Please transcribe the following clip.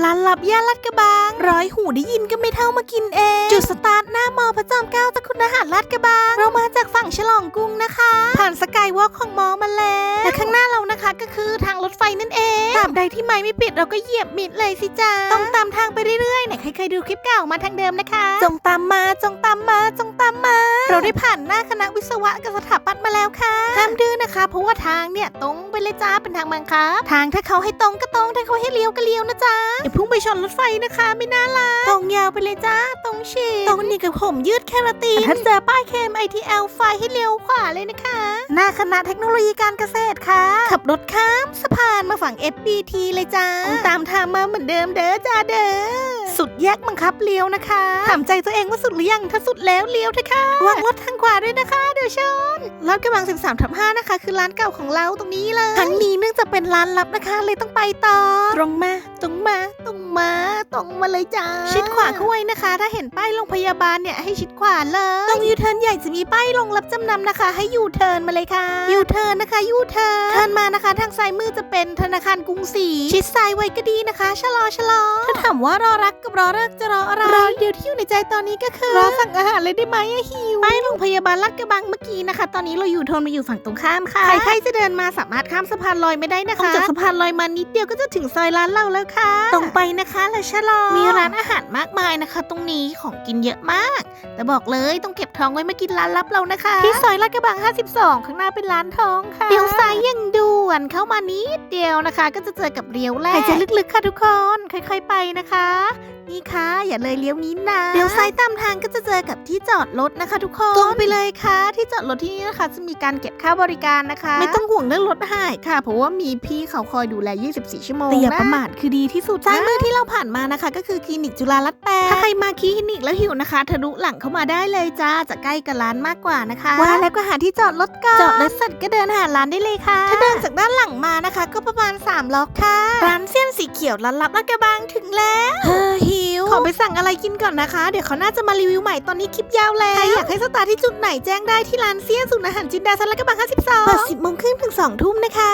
ร้านลับย่านลาดกระบัง ร้อยหูได้ยินก็ไม่เท่ามากินเอง จุดสตาร์ทหน้ามอพระจอมเกล้าตะคุณอาหารลาดกระบัง เรามาจากฝั่งฉลองกรุงนะคะ ผ่านสกายวอล์กของมอมาแล้วและข้างหน้าเรานะคะก็คือทางรถไฟนั่นเองตราบใดที่ไม้ไม่ปิดเราก็เหยียบมิดเลยสิจ้าต้องตามทางไปเรื่อยๆไหนใครเคยดูคลิปเก่ามาทางเดิมนะคะ จงตามมาจงตามมาจงตามมา เราได้ผ่านหน้าคณะวิศวะกับสถาปัตย์มาแล้วค่ะห้ามดื้อนะคะ เพราะว่าทางเนี่ยตรงไปเลยจ้าเป็นทางบังคับทางถ้าเขาให้ตรงก็ตรงถ้าเขาให้เลี้ยวก็เลี้ยวนะจ๊ะอย่าพุ่งไปชนรถไฟนะคะ ไม่น่ารักตรงยาวไปเลยจ้าตรงฉีกตรงนี้กับผมยืดแคราตินถ้าเจอป้ายเคม ITL ไฟให้เลี้ยวขวาเลยนะคะ หน้าคณะเทคโนโลยีการเกษตรค่ะ ขับรถข้ามสะพานมาฝั่ง FBT เลยจ้าตามทางมาเหมือนเดิมเด้อจ้าเด้อ สุดแยกบังคับเลี้ยวนะคะถามใจตัวเองว่าสุดหรือยังถ้าสุดแล้วเลี้ยวเถอะค่ะวางรถทางขวาด้วยนะคะ เดี๋ยวชนรถกระบัง 13ทับ5นะคะ คือร้านเก่าของเราตรงนี้เลยทั้งนี้เนื่องจากเป็นร้านลับนะคะ เลยต้องไปต่อตรงมาตรงมาตรง มาตรงมาเลยจ้าชิดขวาเข้าไว้นะคะ ถ้าเห็นป้ายโรงพยาบาลเนี่ยให้ชิดขวาเลยตรงยูเทิร์นใหญ่จะมีป้ายลงรับจำนำนะคะ ให้ยูเทิร์นมาเลยค่ะยูเทิร์นนะคะยูเทิร์นเทิร์นมานะคะ ทางซ้ายมือจะเป็นธนาคารกรุงศรีชิดซ้ายไว้ก็ดีนะคะชะลอชะลอถ้าถามว่ารอรักกับรอเลิกจะรออะไรรอเดียวที่อยู่ในใจตอนนี้ก็คือรอสั่งอาหารเลยได้ไหมอะหิวป้ายโรงพยาบาลลาดกระบังเมื่อกี้นะคะ ตอนนี้เราอยู่โทนมาอยู่ฝั่งตรงข้ามค่ะใครๆจะเดินมาสามารถข้ามสะพานลอยไม่ได้นะคะจากสะพานลอยมานิดเดียวก็จะถึงซอยร้านเราแล้วค่ะตรงไปนะคะแล้วชะลอ มีร้านอาหารมากมายนะคะ ตรงนี้ของกินเยอะมาก แต่บอกเลยต้องเก็บทองไว้มากินร้านลับเรานะคะ ที่ซอยลาดกระบัง 52 ข้างหน้าเป็นร้านทองค่ะเลี้ยวซ้ายยังด่วนเข้ามานิดเดียวนะคะ ก็จะเจอกับเลี้ยวแรกหายใจลึกๆค่ะทุกคน ค่อย ๆ ไปนะคะ นี่ค่ะอย่าเลยเลี้ยวนี้นะเลี้ยวซ้ายตามทางก็จะเจอกับที่จอดรถนะคะ ทุกคนตรงไปเลยค่ะ ที่จอดรถที่นี่นะคะ จะมีการเก็บค่าบริการนะคะ ไม่ต้องห่วงเรื่องรถหายค่ะ เพราะว่ามีพี่เขาคอยดูแล 24 ชั่วโมงแต่อย่าประมาทคือดีที่สุดซ้ายมือที่เราผ่านมานะคะ ก็คือคลินิกจุฬาลัตน์แปดถ้าใครมาคลินิกแล้วหิวนะคะทะลุหลังเข้ามาได้เลยจ้าจะใกล้กับร้านมากกว่านะคะว่าแล้วก็หาที่จอดรถก่อนจอดรถเสร็จก็เดินหาร้านได้เลยค่ะ ถ้าเดินจากด้านหลังมานะคะ ก็ประมาณ3ล็อกค่ะร้านเส้นสีเขียวร้านลับลาดกระบังถึงแล้วเฮ้อหิว ขอไปสั่งอะไรกินก่อนนะคะ เดี๋ยวเขาน่าจะมารีวิวใหม่ตอนนี้คลิปยาวแล้ว ใครอยากให้สตาร์ที่จุดไหนแจ้งได้ที่ร้านเซียนสุนอาหารจินดาซันและกระบัง52เปิด10โมงครึ่งถึง2ทุ่มนะคะ